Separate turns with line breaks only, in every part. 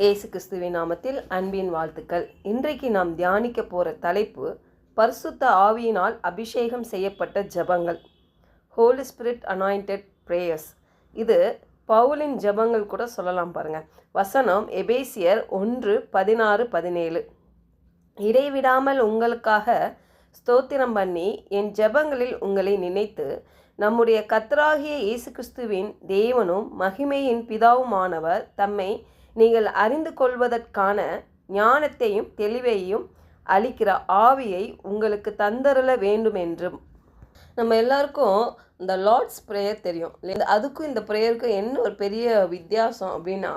இயேசு கிறிஸ்துவின் நாமத்தில் அன்பின் வாழ்த்துக்கள். இன்றைக்கு நாம் தியானிக்க போகிற தலைப்பு பரிசுத்த ஆவியினால் அபிஷேகம் செய்யப்பட்ட ஜெபங்கள். ஹோலி ஸ்பிரிட் அனாயிண்டட் ப்ரேயர்ஸ் இது பவுலின் ஜெபங்கள் கூட சொல்லலாம் பாருங்க. வசனம் எபேசியர் ஒன்று பதினாறு பதினேழு. இடைவிடாமல் உங்களுக்காக ஸ்தோத்திரம் பண்ணி என் ஜெபங்களில் உங்களை நினைத்து நம்முடைய கத்தராகிய இயேசு கிறிஸ்துவின் தேவனும் மகிமையின் பிதாவுமானவர் தம்மை நீங்கள் அறிந்து கொள்வதற்கான ஞானத்தையும் தெளிவையும் அளிக்கிற ஆவியை உங்களுக்கு தந்தருள வேண்டும் என்றும் நம்ம எல்லாருக்கும் இந்த லார்ட்ஸ் ப்ரேயர் தெரியும். அதுக்கும் இந்த ப்ரேயருக்கும் என்ன ஒரு பெரிய வித்தியாசம் அப்படின்னா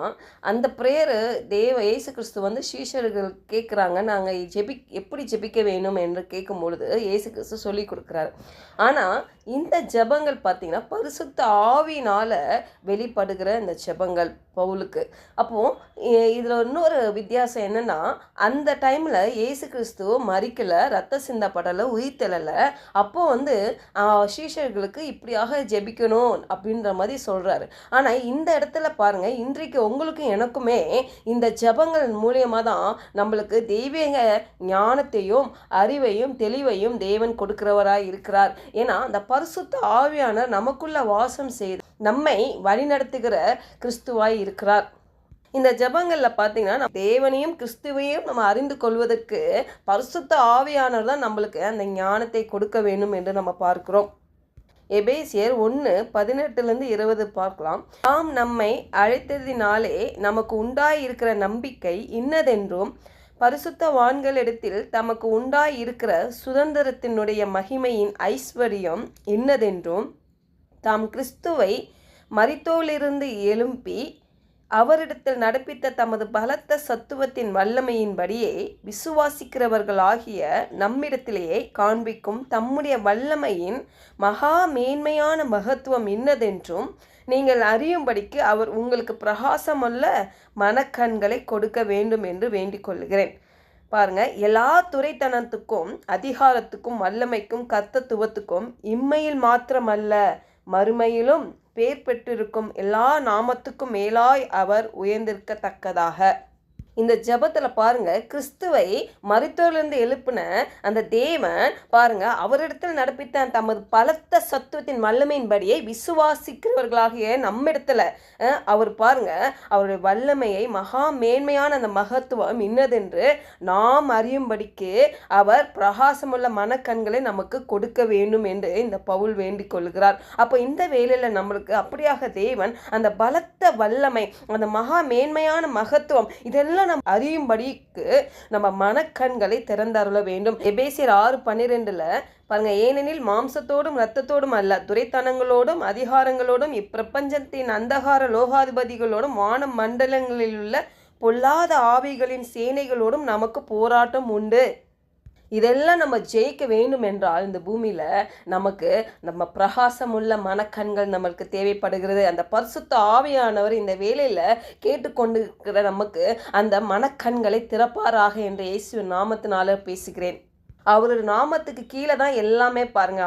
அந்த ப்ரேயரு தேவ இயேசு கிறிஸ்து வந்து சீஷர்கள் கேட்குறாங்க நாங்கள் ஜெபி எப்படி ஜெபிக்க வேணும் என்று கேட்கும் பொழுது இயேசு கிறிஸ்து சொல்லி கொடுக்குறாரு. ஆனால் இந்த ஜெபங்கள் பார்த்திங்கன்னா பரிசுத்த ஆவினால் வெளிப்படுகிற இந்த ஜெபங்கள் பவுலுக்கு. அப்போது இதில் இன்னொரு வித்தியாசம் என்னென்னா அந்த டைமில் இயேசு கிறிஸ்து மறிக்கலை ரத்த சிந்தப்படலை உயிர்த்தெழலை அப்போது வந்து ஸ்ரீஷர்களுக்கு சீஷர்களுக்கு இப்படியாக ஜெபிக்கணும் அப்படின்ற மாதிரி சொல்கிறாரு ஆனால் இந்த இடத்துல பாருங்கள் இன்றைக்கு உங்களுக்கும் எனக்குமே இந்த ஜெபங்கள் மூலியமாக தான் நம்மளுக்கு தெய்வீக ஞானத்தையும் அறிவையும் தெளிவையும் தேவன் கொடுக்கிறவராக இருக்கிறார். ஏன்னா அந்த பரிசுத்த ஆவியானர் நமக்குள்ள வாசம் செய்து நம்மை வழிநடத்துகிற கிறிஸ்துவாய் இருக்கிறார். இந்த ஜெபங்களில் பார்த்தீங்கன்னா நம்ம தேவனையும் கிறிஸ்துவையும் நம்ம அறிந்து கொள்வதற்கு பரிசுத்த ஆவியானவர் தான் நம்மளுக்கு அந்த ஞானத்தை கொடுக்க வேண்டும் என்று நம்ம பார்க்கிறோம். எபேசியர் ஒன்று பதினெட்டுலேருந்து இருபது பார்க்கலாம். நாம் நம்மை அழைத்ததினாலே நமக்கு உண்டாயிருக்கிற நம்பிக்கை இன்னதென்றும் பரிசுத்தவான்களிடத்தில் தமக்கு உண்டாயிருக்கிற சுதந்திரத்தினுடைய மகிமையின் ஐஸ்வர்யம் இன்னதென்றும் தாம் கிறிஸ்துவை மரித்தோலிருந்து எழும்பி அவரிடத்தில் நடப்பித்த தமது பலத்த சத்துவத்தின் வல்லமையின்படியே விசுவாசிக்கிறவர்களாகிய நம்மிடத்திலேயே காண்பிக்கும் தம்முடைய வல்லமையின் மகா மேன்மையான மகத்துவம் இன்னதென்றும் நீங்கள் அறியும்படிக்கு அவர் உங்களுக்கு பிரகாசமுள்ள மனக்கண்களை கொடுக்க வேண்டும் என்று வேண்டிக் கொள்கிறேன். பாருங்க எல்லா துறைத்தனத்துக்கும் அதிகாரத்துக்கும் வல்லமைக்கும் கர்த்தத்துவத்துக்கும் இம்மையில் மாத்திரமல்ல. மறுமையிலும் பேர் பெற்றிருக்கும் எல்லா நாமத்துக்கும் மேலாய் அவர் உயர்ந்திருக்கத்தக்கதாக. இந்த ஜபத்தில் பாருங்க கிறிஸ்துவை மருத்துவரிலிருந்து எழுப்பின அந்த தேவன் பாருங்க அவரிடத்தில் நடப்பித்த தமது பலத்த சத்துவத்தின் வல்லமையின்படியே விசுவாசிக்கிறவர்களாகிய நம்மிடத்துல அஹ், அவர் பாருங்க அவருடைய வல்லமையை மகா மேன்மையான அந்த மகத்துவம் இன்னதென்று நாம் அறியும்படிக்கு அவர் பிரகாசமுள்ள மனக்கண்களை நமக்கு கொடுக்க வேண்டும் என்று இந்த பவுல் வேண்டிக் கொள்கிறார். அப்போ இந்த வேலையில் நம்மளுக்கு அப்படியாக தேவன் அந்த பலத்த வல்லமை அந்த மகா மேன்மையான மகத்துவம் இதெல்லாம் நம்ம அறியும்படிக்கு நம்ம மனக்கண்களை திறந்தருள வேண்டும். எபேசியர் ஆறு பன்னிரெண்டுல பாருங்க ஏனெனில் மாம்சத்தோடும் இரத்தத்தோடும் அல்ல துரைத்தனங்களோடும் அதிகாரங்களோடும் இப்பிரபஞ்சத்தின் அந்தகார லோகாதிபதிகளோடும் வான மண்டலங்களில் உள்ள பொல்லாத ஆவிகளின் சேனைகளோடும் நமக்கு போராட்டம் உண்டு. இதெல்லாம் நம்ம ஜெயிக்க வேண்டும் என்றால் இந்த பூமியில் நமக்கு நம்ம பிரகாசமுள்ள மனக்கண்கள் நம்மளுக்கு தேவைப்படுகிறது. அந்த பரிசுத்த ஆவியானவர் இந்த வேலையில் கேட்டுக்கொண்டிருக்கிற நமக்கு அந்த மனக்கண்களை திறப்பாராக என்ற இயேசு நாமத்தினால பேசுகிறேன். அவரோட நாமத்துக்கு கீழே தான் எல்லாமே பாருங்க.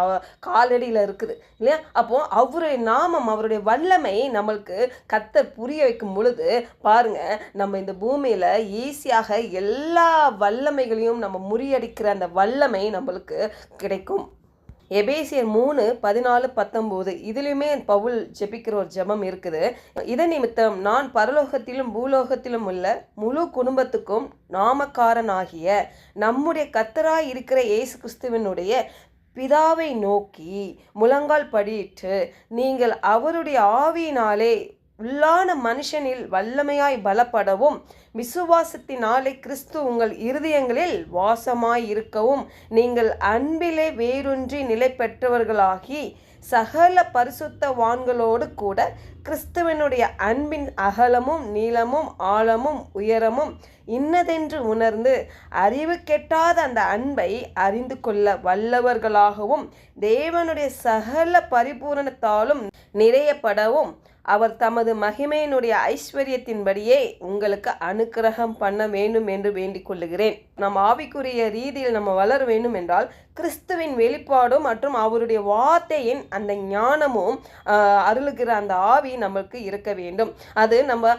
காலடியில் இருக்குது இல்லையா? அப்போ அவருடைய நாமம் அவருடைய வல்லமை நம்மளுக்கு கத்தர் புரிய வைக்கும் பொழுது பாருங்க நம்ம இந்த பூமியில ஈஸியாக எல்லா வல்லமைகளையும் நம்ம முறியடிக்கிற அந்த வல்லமை நம்மளுக்கு கிடைக்கும். எபேசியர் மூணு பதினாலு பத்தொம்போது இதுலேயுமே பவுல் ஜெபிக்கிற ஒரு ஜெபம் இருக்குது. இதை நிமித்தம் நான் பரலோகத்திலும் பூலோகத்திலும் உள்ள முழு குடும்பத்துக்கும் நாமக்காரனாகிய நம்முடைய கத்தராய் இருக்கிற இயேசு கிறிஸ்துவனுடைய பிதாவை நோக்கி முழங்கால் படியிட்டு நீங்கள் அவருடைய ஆவியினாலே உள்ளான மனுஷனில் வல்லமையாய் பலப்படவும் விசுவாசத்தினாலே கிறிஸ்து உங்கள் இருதயங்களில் வாசமாய் இருக்கவும் நீங்கள் அன்பிலே வேரூன்றி நிலை பெற்றவர்களாகி சகல பரிசுத்தவான்களோடு கூட கிறிஸ்துவனுடைய அன்பின் அகலமும் நீளமும் ஆழமும் உயரமும் இன்னதென்று உணர்ந்து அறிவு கெட்டாத அந்த அன்பை அறிந்து கொள்ள வல்லவர்களாகவும் தேவனுடைய சகல பரிபூரணத்தாலும் நிறையப்படவும் அவர் தமது மகிமையினுடைய ஐஸ்வர்யத்தின்படியே உங்களுக்கு அனுக்கிரகம் பண்ண வேண்டும் என்று வேண்டிக் கொள்ளுகிறேன். நம் ஆவிக்குரிய ரீதியில் நம்ம வளர வேண்டும் என்றால் கிறிஸ்துவின் வெளிப்பாடும் மற்றும் அவருடைய வார்த்தையின் அந்த ஞானமும் அருளுகிற அந்த ஆவி நமக்கு இருக்க வேண்டும். அது நம்ம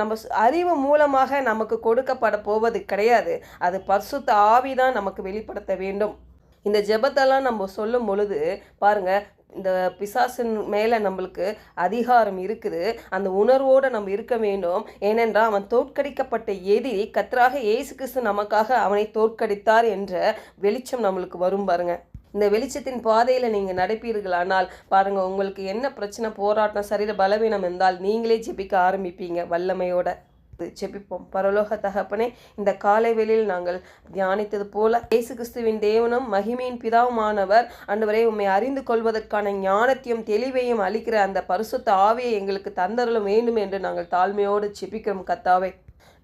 நம்ம அறிவு மூலமாக நமக்கு கொடுக்கப்பட போவது கிடையாது. அது பரிசுத்த ஆவி தான் நமக்கு வெளிப்படுத்த வேண்டும். இந்த ஜெபத்தெல்லாம் நம்ம சொல்லும் பொழுது பாருங்க இந்த பிசாசின் மேலே நம்மளுக்கு அதிகாரம் இருக்குது. அந்த உணர்வோடு நம்ம இருக்க வேண்டும். ஏனென்றால் அவன் தோற்கடிக்கப்பட்ட எதிரி கத்தராக இயேசு கிறிஸ்து நமக்காக அவனை தோற்கடித்தார் என்ற வெளிச்சம் நம்மளுக்கு வரும் பாருங்க. இந்த வெளிச்சத்தின் பாதையில் நீங்கள் நடப்பீர்களானால் பாருங்கள் உங்களுக்கு என்ன பிரச்சனை போராட்டம் சரீர பலவீனம் இருந்தால் நீங்களே ஜெபிக்க ஆரம்பிப்பீங்க வல்லமையோட. ஜெபிப்போம். பரலோக தகப்பனே இந்த காலை வேளையில் நாங்கள் தியானித்தது போல இயேசு கிறிஸ்துவின் தேவனும் மகிமையின் பிதாவுமானவர் அன்றுவரை உம்மை அறிந்து கொள்வதற்கான ஞானத்தையும் தெளிவையும் அளிக்கிற அந்த பரிசுத்த ஆவியை எங்களுக்கு தந்தரலும் வேண்டும் என்று நாங்கள் தாழ்மையோடு ஜெபிக்கிறோம். கத்தாவை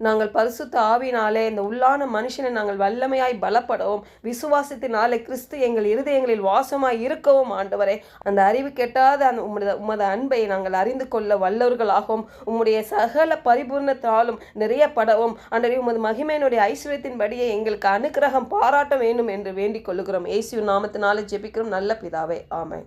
நாங்கள் பரிசுத்த ஆவினாலே இந்த உள்ளான மனுஷனை நாங்கள் வல்லமையாய் பலப்படவும். விசுவாசத்தினாலே கிறிஸ்து எங்கள் இருதயங்களில் வாசமாய் இருக்கவும் ஆண்டவரே. அந்த அறிவு கெட்டாத அந்த உமது உமது அன்பை நாங்கள் அறிந்து கொள்ள வல்லவர்களாகவும் உம்முடைய சகல பரிபூர்ணத்தாலும் நிறையப்படவும் ஆண்டவரே உமது மகிமையினுடைய ஐஸ்வர்யத்தின்படியே எங்களுக்கு அனுக்கிரகம் பாராட்ட வேண்டும் என்று வேண்டிக் கொள்ளுகிறோம். இயேசு நாமத்தினாலே ஜெபிக்கிறோம். நல்ல பிதாவே ஆமை